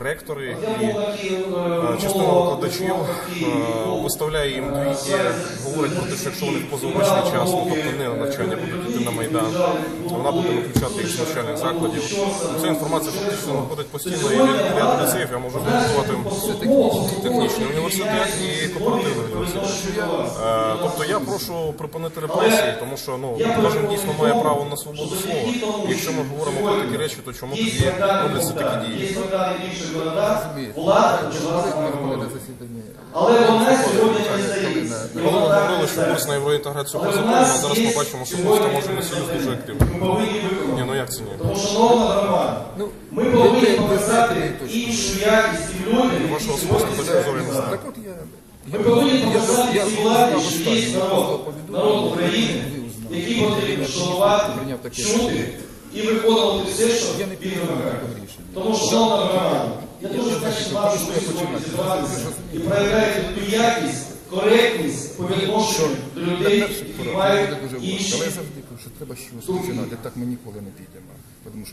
Ректори і е, частина викладачів е, виставляє їм двійки, говорить про те, що якщо вони в позаурочний час, ну, тобто не навчання будуть на майдан, вона буде виключати їх з навчальних закладів. Ця інформація фактично надходить постійно і від ряду ліцеїв. Я можу готувати технічний університет і кооперативний університет. Тобто я прошу припинити репресії, тому що ну кожен дійсно має право на свободу слова. Якщо ми говоримо про такі речі, то чому тоді робляться такі дії? Засідання. Але вона сьогодні не здається. Коли ми говорили, що курс на євроінтеграцію призупинено, зараз ми бачимо, що курс таможенний союз дуже активний. Ні, ну як це ні? Тому, шановна громада, Ну, ми повинні ви- ви точку. іншу якість людям. Ваша особиста точка зору не знаю. Так от я... Ми повинні показати цій владі, що є народ, народ України, який потрібно шанувати, чути і виконувати все, що він вимагає. Тому, шановна громада, я дуже хочу з вашою сьогодні зібратися і проявляти ту якість, коректність по відношенню до людей, які мають інші Але я завжди кажу, що треба щось починати. Так ми ніколи не підемо. Тому що ми